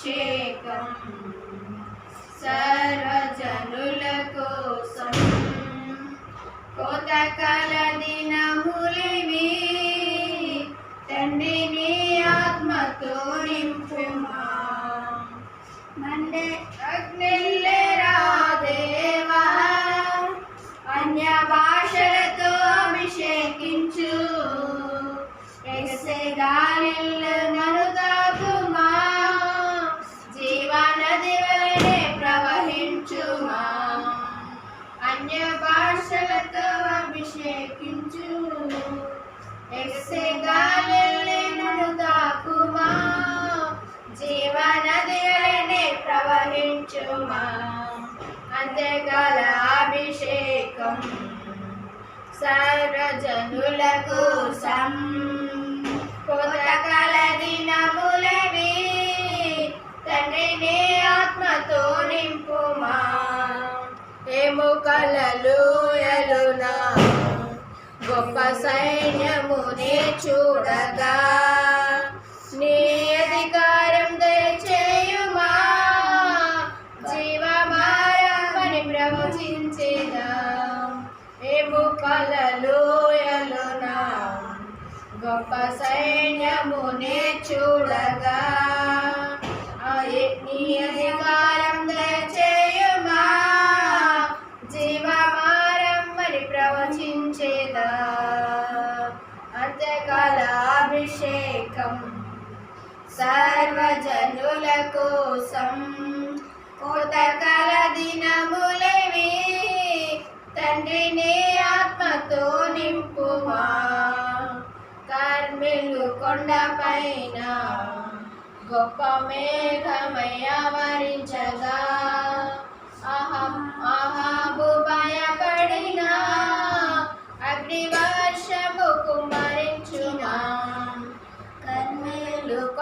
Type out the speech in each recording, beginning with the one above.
అభిషేకం సర్వజనుల కోసం కోతకాల దినములివి తండ్రి నీ ఆత్మతో నింపుమా మండే ఎగసెగాలిల్లు నన్ను తాకుమా జీవనది వలనే ప్రవహించుమా? అంతేకాల అభిషేకం సర్వజనుల కోసం గొప్ప సైన్యమునే చూడగా. నీ అధికారం దయచేయుమా. జీవమారమని ప్రవచించేదా. ఎముకలలో ఎలునా గొప్ప సైన్యమునే చూడగా. నీ అధికారం అభిషేకం సర్వజనుల కోసం కోతకాల దినములవి తండ్రిని ఆత్మతో నింపుమా. కార్మిలు కొండపైన గొప్ప మేఘమయ వరించగా అహం అహాబు భయపడిన అగ్నివా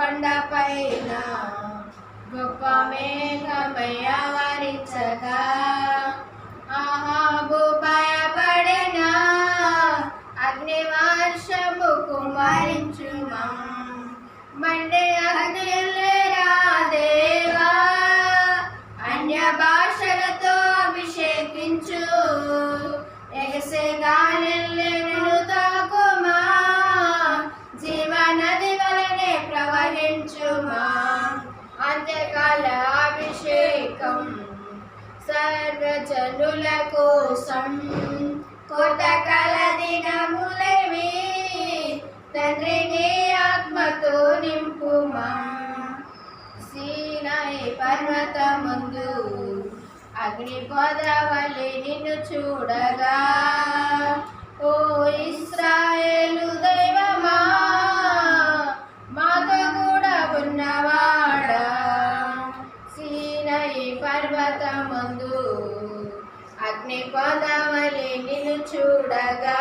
కొండ పైన గొప్ప మేఘమై ఆవరించగా ఆహాబు భయపడిన? అగ్నివర్షము కుమరించుమా? మండే అగ్నిలేరా దేవా? అన్య భాషలతో అభిషేకించు ఎగసేగా చనుల కోసం కోటకాల దినములవి తండ్రి నీ ఆత్మతో నింపుమా. సీనాయి పర్వతముందు అగ్ని పొదవలి నిన్ను చూడగా ఓ ఇస్రాయేలు అగ్ని నిన్ను చూడగా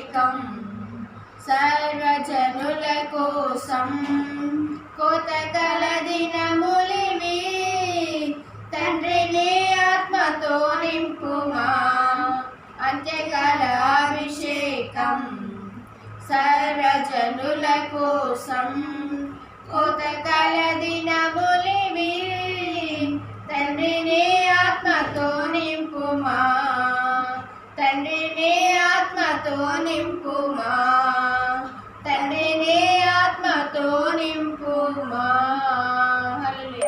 ఏకం సర్వజనుల కోసం కోతకల దినములివి తండ్రి నీ ఆత్మతో నింపుమా. అంత్యకాల అభిషేకం సర్వజనుల కోసం తండ్రినే ఆత్మతో నింపుమా. తండ్రినే ఆత్మతో నింపుమా.